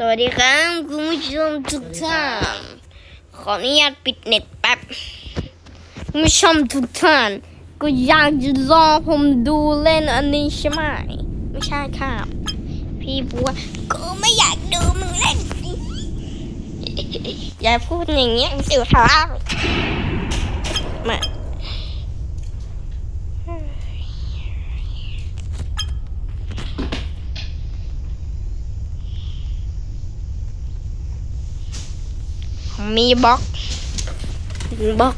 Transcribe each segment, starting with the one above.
สวัสดีครับคุณผู้ชมทุกท่านขออนุญาตปิดเน็ตแป๊บคุณผู้ชมทุกท่านก็อยากจะรอผมดูเล่นอันนี้ใช่ไหมไม่ใช่ครับ พี่บัวก็ไม่อยากดูมึงเล่นอย่าพูดอย่างเงี้ยเสียวท้ามา มีบล็อกบล็อก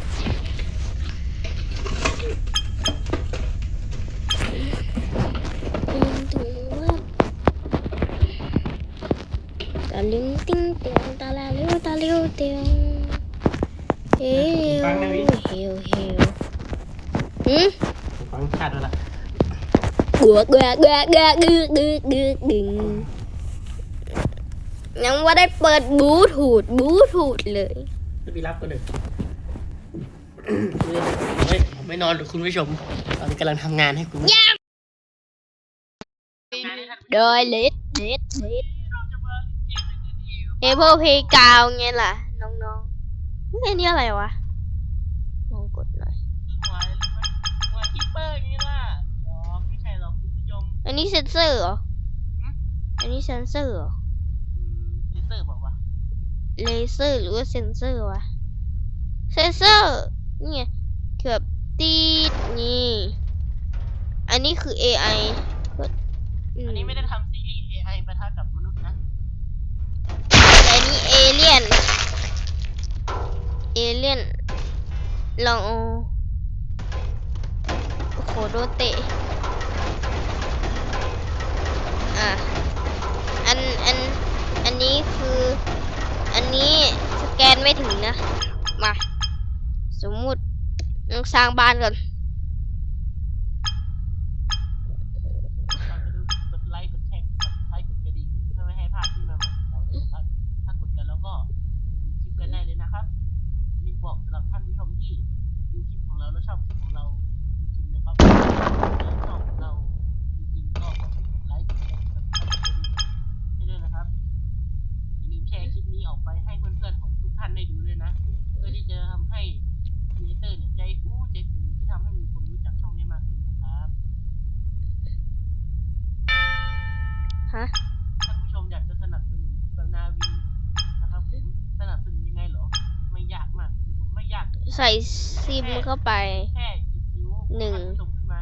ตาลิงติ้งเตียงตาลาเลี้ยวตาเลี้ยวเตียงเฮ้วฟังนะวิเฮวเฮวหืมฟังชัดแล้วล่ะกลัวกลัวกลัวกลัวกึกกึกกึกดึง ยังว่าได้เปิดบลูทูธบลูทูธเลยจะไปรับก็เลยเฮ้ยผมไม่นอนหรอกคุณผู้ชมตอนนี้กำลังทำงานให้คุณผู้ชมโดยเลดเลดเลดเอเ l ลเพย์กาวไงล่ะ น้องๆเฮ้ยอันนี้อะไรวะลองกดหน่อยหัวคิปเปอร์อย่างนี้ล่ะเดี๋ยวไม่ใช่หรอกคุณผู้ชม อันนี้เซนเซอร์เหรอ อันนี้เซนเซอร์เหรออืมลิเซอร์บอกว่า เลเซอร์หรือว่าเซนเซอร์วะ เซนเซอร์นี่ไงเกือบตีดนี่ อันนี้คือ AI ก็อืมอันนี้ไม่ได้ทำซีรีส์ AI ปะทะกับมนุษย์นะอันนี้เอเลี่ยน เอเลี่ยน ลองเอาโอ้โหโดนเตะ อะ อัน อัน อันนี้คืออันนี้ส แกนไม่ถึงนะ มา สมมุติต้องสร้างบ้านก่อน เราไปดูกดไลค์กดแชร์กด subscribe กดกระดิ่งเพื่อไม่ให้พลาดที่ใหม่ๆของเราด้วยนะครับ ถ้ากดกันแล้วก็ไปดูคลิปกันได้เลยนะครับนี่บอกสำหรับท่านผู้ชมที่ดูคลิปของเราแล้วชอบคลิปของเราจริงๆนะครับแล้วชอบของเราจริงๆก็ขอให้กดไลค์กดแชร์กด subscribe กดกระดิ่งให้ด้วยนะครับอย่าลืมแชร์คลิปนี้ออกไปให้เพื่อนๆของทุกท่านได้ดูด้วยนะ เพื่อที่จะทำให้ครีเอเตอร์เนี่ยใจฟูใจฟูที่ทำให้มีคนรู้จักช่องนี้มากขึ้นนะครับ ฮะ ท่านผู้ชมอยากจะสนับสนุนผมกับนาวินนะครับผมสนับสนุนยังไงเหรอ ไม่ยากมากคุณผู้ชมไม่ยากเลยใส่ซิมเข้าไป แค่หยิบนิ้วหนึ่ง ท่านผู้ชมขึ้นมา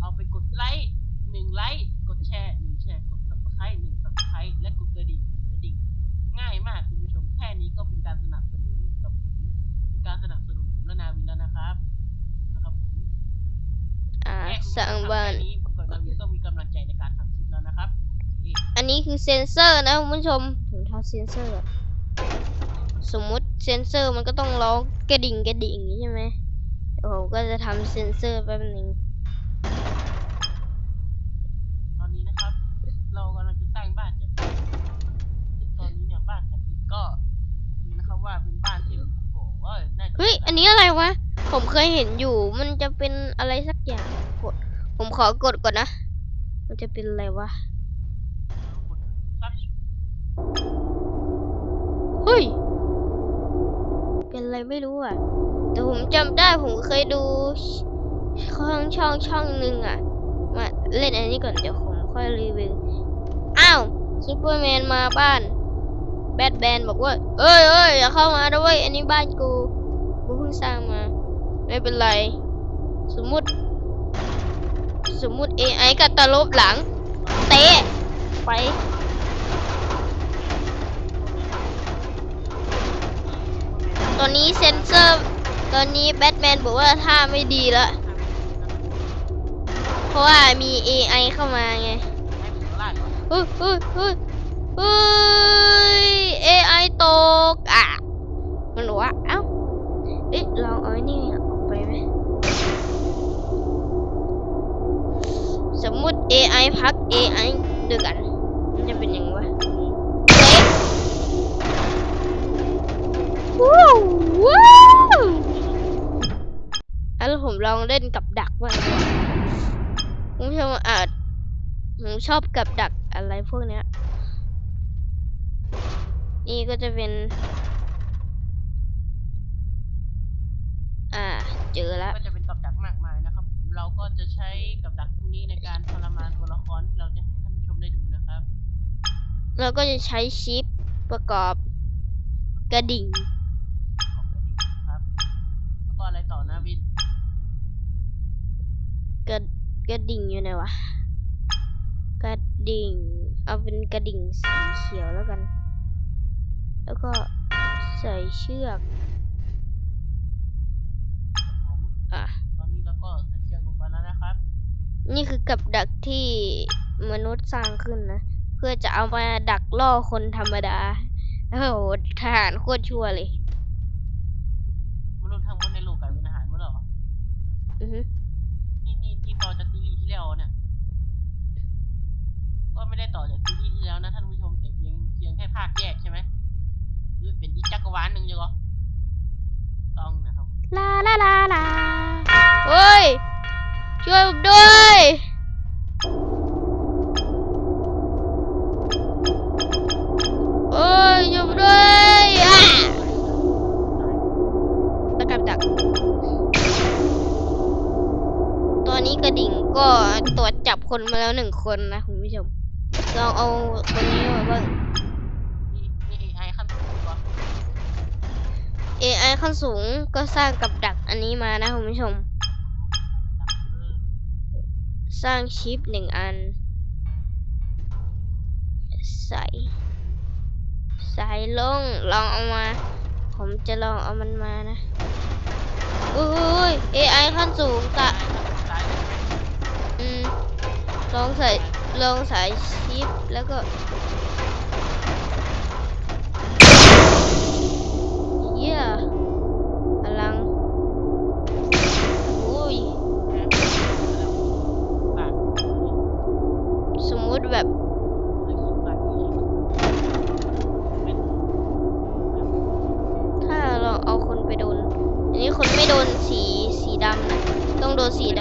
เอาไปกดไลค์หนึ่งไลค์กดแชร์หนึ่งแชร์กด subscribe หนึ่ง subscribe และกดกระดิ่งหนึ่งกระดิ่งง่ายมากคุณผู้ชมแค่นี้ก็เป็นการสนับสนุนกับผมเป็นการสนับสนุนผมและนาวินแล้วนะครับ นะครับผม อ่าแค่คุณสร้างบ้าน คือเซนเซอร์นะคุณผู้ชมถุงเท้าเซนเซอร์อะสมมุติเซนเซอร์มันก็ต้องร้องกระดิ่งกระดิ่งอย่างนี้ใช่ไหมเดี๋ยวผมก็จะทำเซนเซอร์แป๊บหนึงตอนนี้นะครับ เรากำลังจะสร้างบ้านจากอิฐตอนนี้เนี่ยบ้านจากอิฐก็ผมคิดนะครับว่าเป็นบ้านที่โอ้โหเอ้ยน่าจะเฮ้ยอันนี้อะไรวะ ผมเคยเห็นอยู่มันจะเป็นอะไรสักอย่างกด ผมขอกดก่อนนะ มันจะเป็นอะไรวะ ซัช เฮ้ย เป็นอะไรไม่รู้อะ แต่ผมจำได้ผมเคยดูช่องช่องช่องหนึ่งอะ มาเล่นอันนี้ก่อนเดี๋ยวผมค่อยรีวิว อ้าวซูเปอร์แมนมาบ้าน แบทแมนบอกว่า เอ้ยเอ้ยอย่าเข้ามาด้วยอันนี้บ้านกู กูเพิ่งสร้างมา ไม่เป็นไร สมมุติ สมมุติ AI กับตลบหลัง เตะ ไป อนนี้เซนเซอร์ตอนนี้แบทแมนบอกว่าท่าไม่ดีแล้ว เพราะว่ามี AI เข้ามาไงให้ผมลาดก่อนเฮ้ยเฮ้ยเฮ้ยเฮ้ย AI ตกอะมันบอกว่าเอ้าเอ๊ะเราเอาไอ้นี่ออกไปไหมสมมุติ AI พัก AI เดียกัน มันจะเป็นยังไงวะ แล้วผมลองเล่นกับดักบ้างคุณผู้ชมอาจผมชอบกับดักอะไรพวกเนี้ย นี่ก็จะเป็น อ่า เจอแล้ว ก็จะเป็นกับดักมากมายนะครับ เราก็จะใช้กับดักพวกนี้ในการทรมานตัวละครที่เราจะให้ท่านผู้ชมได้ดูนะครับ เราก็จะใช้ชิปประกอบกระดิ่งของ กระดิ่งอยู่ไหนวะ กระดิ่ง เอาเป็นกระดิ่งสีเขียวแล้วกัน แล้วก็ใส่เชือกผมอะตอนนี้เราก็ใส่เชือกลงไปแล้วนะครับ นี่คือกับดักที่มนุษย์สร้างขึ้นนะ เพื่อจะเอามาดักล่อคนธรรมดาโอ้โหทหารโคตรชั่วเลยมนุษย์ทั้งหมดในโลกกลายเป็นอาหารหมดแล้วเหรอ อือฮึ นี่นี่นี่ต่อจากซีรีส์ที่แล้วเนี่ย ก็ไม่ได้ต่อจากซีรีส์ที่แล้วนะท่านผู้ชมแต่เพียงเพียงแค่ภาคแยกใช่ไหมหรือ เป็นอีกจักรวาลหนึ่งยังเหรอต้องนะครับลาลาลาลาเฮ้ย ช่วยผมด้วยเฮ้ยช่วยผมด้วยอะตะกับดักตอนนี้กระดิ่งก็ตรวจจับคนมาแล้วหนึ่งคนนะคุณผู้ชมลองเอาคนนี้มาบ้าง นี่นี่ไอขั้นสูงกว่า AI ขั้นสูงก็สร้างกับดักอันนี้มานะคุณผู้ชม สร้างชิปหนึ่งอัน ใส่ใส่ลงลองเอามา ผมจะลองเอามันมานะอุ้ย AI ขั้นสูงกะตายเลยไหมอืมลองใส่ลองใส่ชิปแล้วก็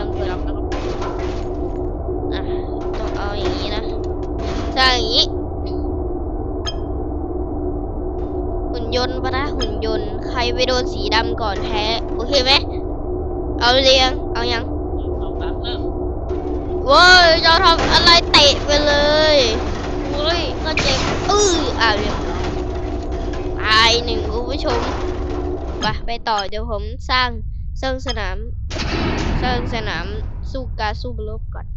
ต้องโดนสีดำก่อนดำแล้วก็อะต้องเอาอย่างนี้นะสร้างอย่างนี้ หุ่นยนต์ปะนะหุ่นยนต์ ใครไปโดนสีดำก่อนแพ้โอเคไหมเอาเรียงเอายังสองสามเริ่มโว้ยจะทำอะไรเตะไปเลยโอ้ยก็เจ็บอื้ออะเรียบร้อยตายหนึ่งคุณผู้ชมไปไปต่อเดี๋ยวผมสร้างสร้างสนาม สร้างสนามสู้การสู้รบก่อน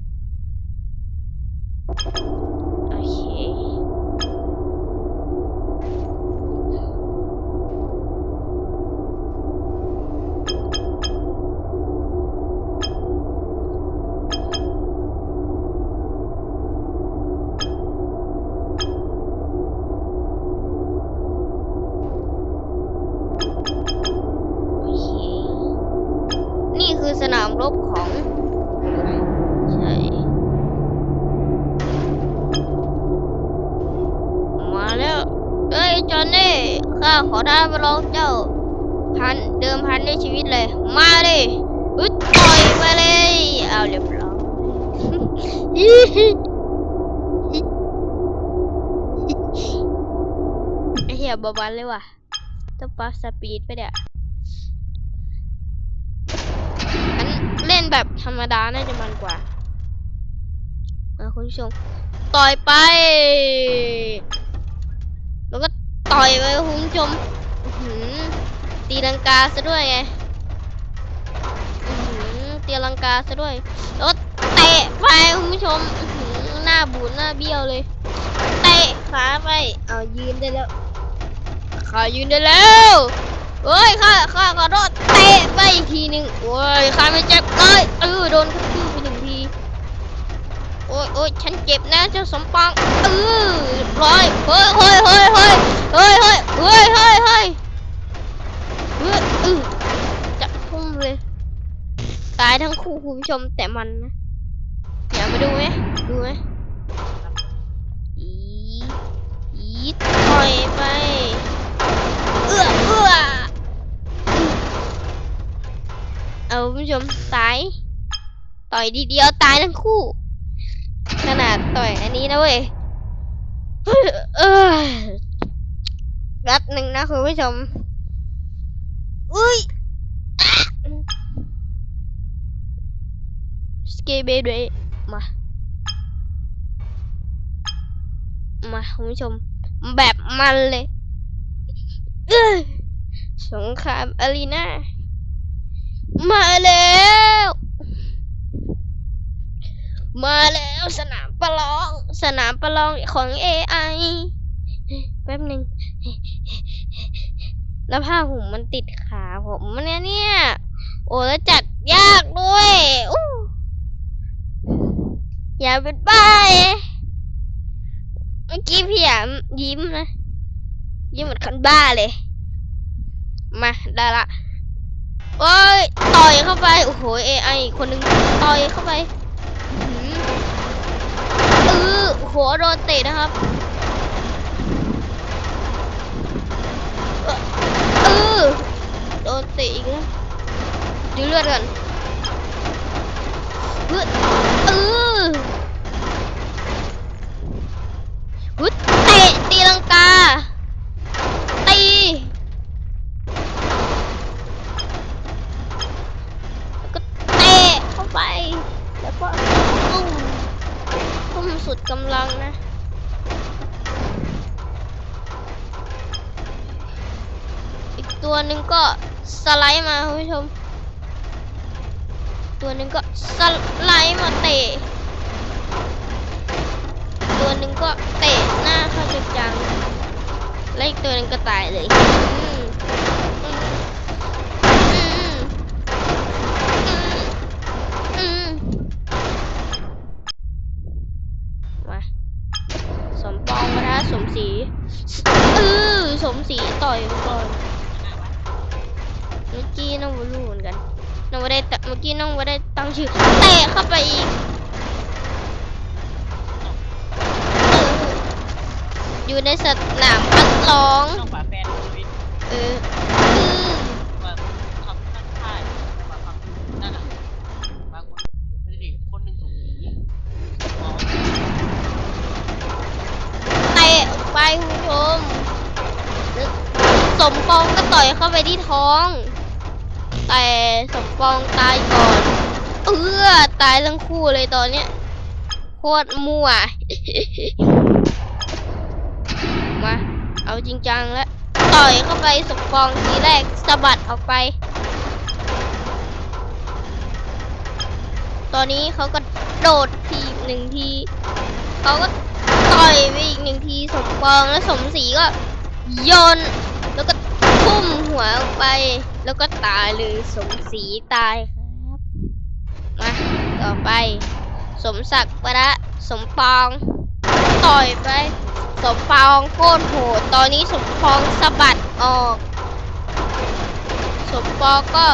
โอเค ไอ้เบาบันเลยว่ะ ต้องปัสปีดไปเดี๋ยวอันเล่นแบบธรรมดาน่าจะมันกว่ามาคุณผู้ชม ต่อยไป แล้วก็ต่อยไปคุณผู้ชมตีลังกาซะด้วยไงตีลังกาซะด้วยแล้วก็เตะไปคุณผู้ชมอื้อหือหน้าบูดหน้าเบี้ยวเลย เตะขาไป เอายืนได้แล้ว ขายืนได้แล้วเฮ้ยข้าข้าขอโทษเตะไปอีกทีหนึ่งโอ้ยข้าไม่เจ็บเลยเออโดนกระทืบไปหนึ่งทีโอ้ยโอ้ยฉันเจ็บนะเจ้าสมปองเออร้อยเฮ้ยเฮ้ยเฮ้ยเฮ้ยเฮ้ยเฮ้ยเฮ้ยเฮ้ยเฮ้ยเฮ้ยเออจะพุ่งเลยตายทั้งคู่คุณผู้ชมแต่มันนะอยากมาดูไหมดูไหมอีอีต่อยไป อื้อเอื้อเอาคุณผู้ชมตาย ต่อยทีเดียวตายทั้งคู่ ขนาดต่อยอันนี้นะเว้ยเอ้ยแป๊บหนึ่งนะคุณผู้ชม อุ้ยสเกเบเดมา มาคุณผู้ชม แบบมันเลย สงครามอารีนามาแล้ว มาแล้วสนามประลอง สนามประลองของ AI แป๊บหนึ่ง แล้วผ้าห่มมันติดขาผมเนี่ยเนี่ย โอ้แล้วจัดยากด้วยอู้อย่าเป็นบ้าเอ้เมื่อกี้พี่หยามยิ้มนะ ยิ้มเหมือนคนบ้าเลย มาได้ละโอ้ยต่อยเข้าไป โอ้โห AI อีกคนหนึ่งต่อยเข้าไปอื้อหือเออโอ้โหโดนเตะนะครับเออโดนเตะอีกแล้วดูเลือดก่อนเฮ้ยเออฮึดเตะตีลังกา ตีแล้วก็เตะเข้าไป แล้วก็ตุ้มตุ้มสุ ดกำลังนะ อีกตัวหนึ่งก็สไลด์มาคุณผู้ชม ตัวหนึ่งก็สไลด์มาเตะ ตัวหนึ่งก็เตะหน้าเข้าจังๆและอีกตัวหนึ่งก็ตายเลย ม่ได้ตเมื่อกี้น้องไม่ได้ตั้งชื่อเตะเข้าไปอีกเอออยู่ในสนามพัดร้องต้องฝาแฟนชีวิต เออเออ แบบคำท่านค่ายแบบคำนั่นน่ะบางคนไม่ได้ดิคนหนึ่งสูงสีอ๋อ เตะออกไปคุณผู้ชมแล้วสมปองก็ต่อยเข้าไปที่ท้อง แต่สม ปองตายก่อน เออตายทั้งคู่เลยตอนเนี้ยโคตรมั่ว มา เอาจริงจังแล้วต่อยเข้าไปสมปองทีแรกสะบัดออกไป ตอนนี้เขาก็โดดทีหนึ่งทีเขาก็ต่อยไปอีกหนึ่งทีสมปองแล้วสมศรีก็โยนแล้วก็ทุ่มหัวออกไป แล้วก็ตายเลยสมศรีตายครับมาต่อไป สมศักดิ์ปะละสมปอง ต่อยไป สมปองโคตรโหดตอนนี้สมปองสะบัดออก สมปองก็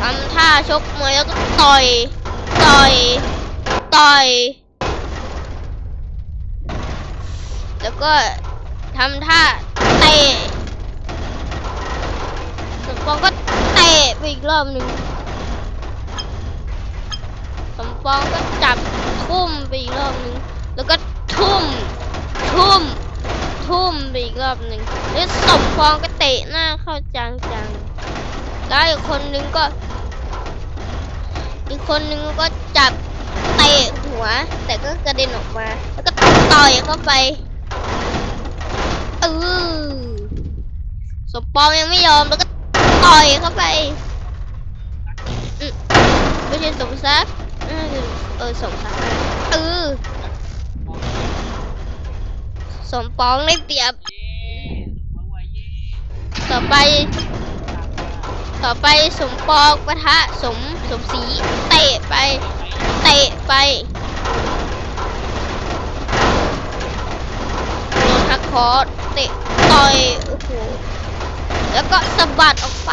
ทำท่าชกมวยแล้วก็ต่อย ต่อย ต่อย แล้วก็ทำท่าเตะ ปองก็เตะไปอีกรอบหนึ่งสมปองก็จับทุ่มไปอีกรอบหนึ่งแล้วก็ทุ่ม ทุ่ม ทุ่มไปอีกรอบหนึ่งแล้วสมปองก็เตะหน้าเข้าจังจังแล้วอีกคนนึงก็ อีกคนนึงก็จับเตะหัว แต่ก็กระเด็นออกมา แล้วก็ต่อยเข้าไปเออสมปองยังไม่ยอมแล้วก็ ต่อยเข้าไปอืมไม่ใช่สมศักดิ์เออเออสมศักดิ์เออสมปองได้เปรียบ ต่อไป ต่อไปสมปองปะทะสมสมศรีเตะไป เตะไปโดนทักคอร์เตะต่อยโอ้โห แล้วก็สะบัดออกไป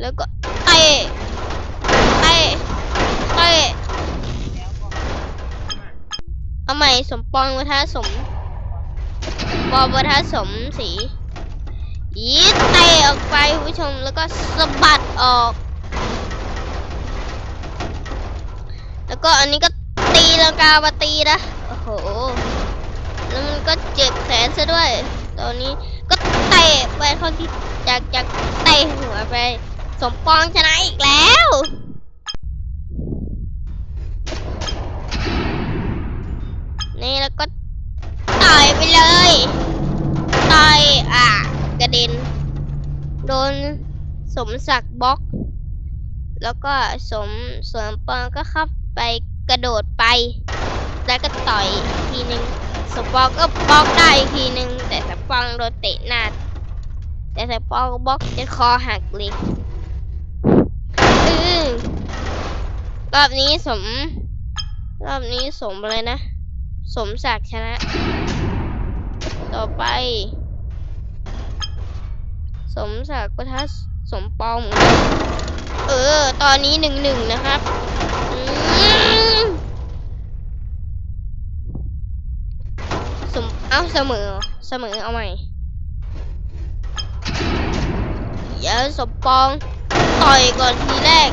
แล้วก็เตะเตะเตะเอาใหม่สมปองปะทะสมปองปะทะสมศรียีเตะออกไปคุณผู้ชมแล้วก็สะบัดออก แล้วก็อันนี้ก็ตีลังกามาตีนะ โอ้โห แล้วมันก็เจ็บแขนซะด้วย ตอนนี้ก็เตะไปเขาที่อยากจะเตะหัวไป สมปองชนะอีกแล้วนี่แล้วก็ต่อยไปเลยต่อยอะกระเด็น โดนสมศักดิ์บล็อก แล้วก็สมสมปองก็เข้าไปกระโดดไป แล้วก็ต่อยทีหนึ่ง สมปองก็บล็อกได้อีกทีหนึ่งแต่สมปองโดนเตะหน้า แต่สมปองก็บล็อกจนคอหักเลยอือรอบนี้สม รอบนี้สมอะไรนะ สมศักดิ์ชนะ ต่อไป สมศักดิ์ก็ท้าสมปองเอนกันเออ ตอนนี้หนึ่งหนึ่งนะครับ อืมสม เอ้าเสมอเสมอเอาใหม่เดี๋ยวสมปองต่อยก่อนทีแรก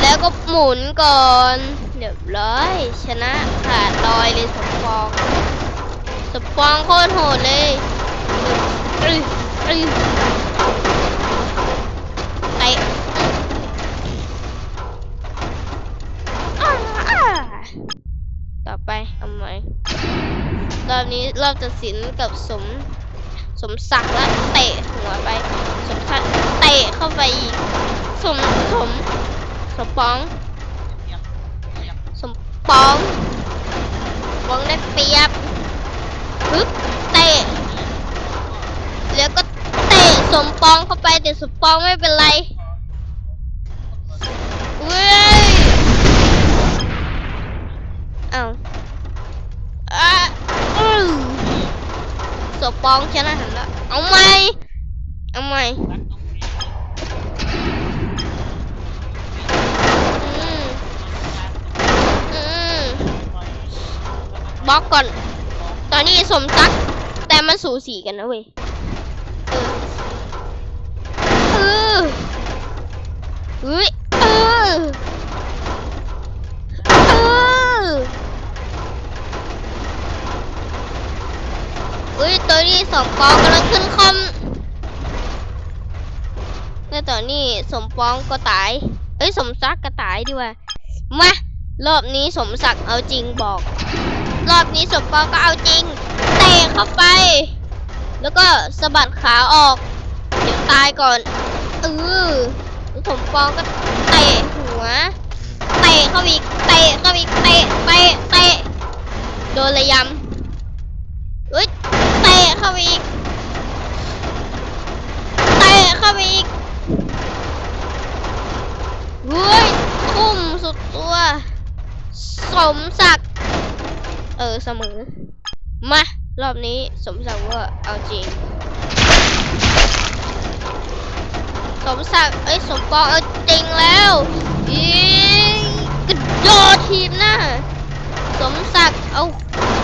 แล้วก็หมุนก่อนเรียบร้อย ชนะขาดลอยเลยสมปองสมปองโคตรโหดเลยอืออือเอบนี้รอบตัดสินกับสม สมศักดิ์แล้วเตะหัวไป สมศักดิ์เตะเข้าไปอีก สมสมสมปอง สมปองปองได้เปรียบปึ๊บเตะ แล้วก็เตะสมปองเข้าไปแต่สมปองไม่เป็นไรเว้ยเอาอ่ สมปองชนะหันละเอาไหมเอาไหมบล็อกก่อน ตอนนี้สมซัก แต่มันสูสีกันนะเว้ยเออเออเฮ้ยเออ เออ เฮ้ยตัวนี้สมปองกำลังขึ้นคอมแล้วตอนนี้สมปองก็ตาย เอ้ยสมซักดิ์ก็ตายดีกว่า มารอบนี้สมศักดิ์เอาจริงบอก รอบนี้สมปองก็เอาจริง เตะเข้าไป แล้วก็สะบัดขาออก เดี๋ยวตายก่อนเออสมปองก็เตะหัว เตะเข้าไปอีก เตะเข้าไปอีก เตะ เตะ เตะ โดนระยำเอ้ย เตะเข้าไปอีก เตะเข้าไปอีกเฮ้ยทุ่มสุดตัว สมศักดิ์ เออเสมอ มา รอบนี้สมศักดิ์ว่าเอาจริง สมศักดิ์เอ้ยสมปองเอาจริงแล้วอีกระโดดทีมหน้า สมศักดิ์เอา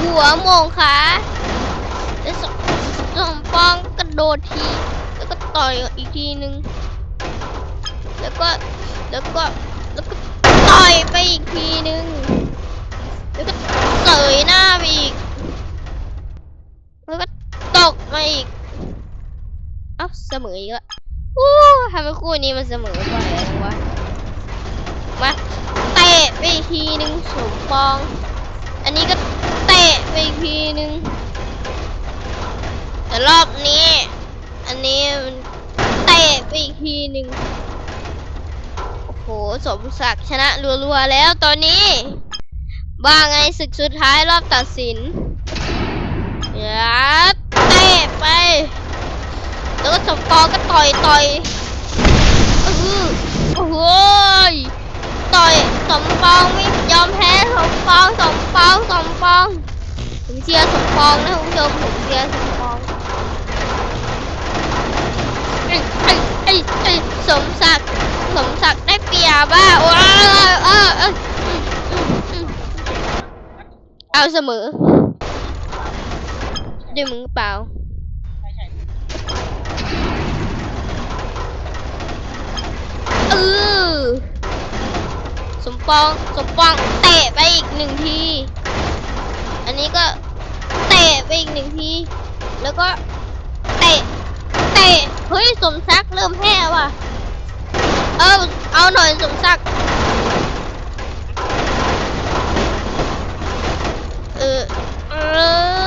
หัวมงขา แล้วสมสมปองกระโดดที แล้วก็ต่อยอีกทีนึง แล้วก็แล้วก็แล้วก็ต่อยไปอีกทีนึง แล้วก็เสยหน้าไปอีก แล้วก็ตกมาอีก เอ้าเสมออีกแล้ววู้ทำไมคู่นี้มันเสมอบ่อยจังวะมาเตะไปอีกทีนึงสมปอง อันนี้ก็เตะไปอีกทีนึง แต่รอบนี้ อันนี้มันเตะไปอีกทีหนึ่งโอ้โห สมศักดิ์ชนะรัวๆแล้วตอนนี้บ้าไงศึกสุดท้ายรอบตัดสินยัดเตะไป แล้วก็สมปองก็ต่อยต่อยอือโอ้โหยต่อยสมปองไม่ยอมแพ้สมปองสมปองสมปองผมเชียร์สมปองนะคุณผู้ชมผมเชียร์สม ปองเอ้ยเอ้ยเอ้สมศักดิ์สมศักดิ์ได้เปียบบ้าว้าวเออเออเอาเสมอด้วยมือเปล่าเออสมปองสมปองเตะไปอีกหนึ่งที อันนี้ก็เตะไปอีกหนึ่งที แล้วก็ เตะเฮ้ยสมศักดิ์เริ่มแพ้ว่ะ เออเอาหน่อยสมศักดิ์เออเอ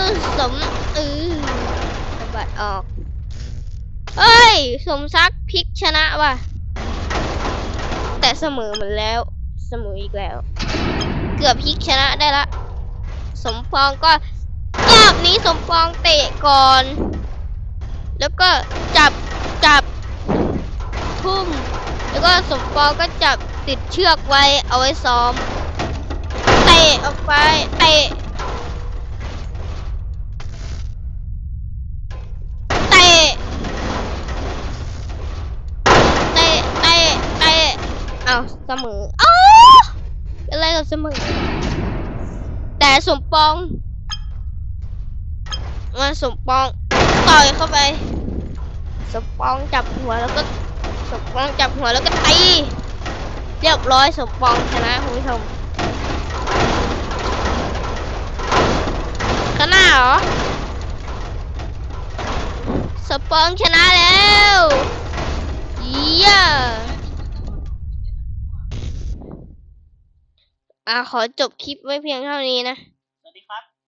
อสมเออสะบัดออกเฮ้ย สมศักดิ์พลิกชนะว่ะ แต่เสมอเหมือนแล้ว เสมออีกแล้ว เกือบพลิกชนะได้ละ สมปองก็รอบนี้สมปองเตะก่อน แล้วก็จับจับทุ่มแล้วก็สมปองก็จับติดเชือกไว้เอาไว้ซ้อมเตะออกไปเตะเตะเตะเตะเตะเอาเสมออ้าอะไรกับเสมอแต่สมปองมาสมปองต่อยเข้าไป สปองจับหัวแล้วก็สปองจับหัวแล้วก็ตีเรียบร้อยสปองชนะคุณผู้ชมข้างหน้าเหรอสปองชนะแล้วเยี่ยอะขอจบคลิปไว้เพียงเท่านี้นะ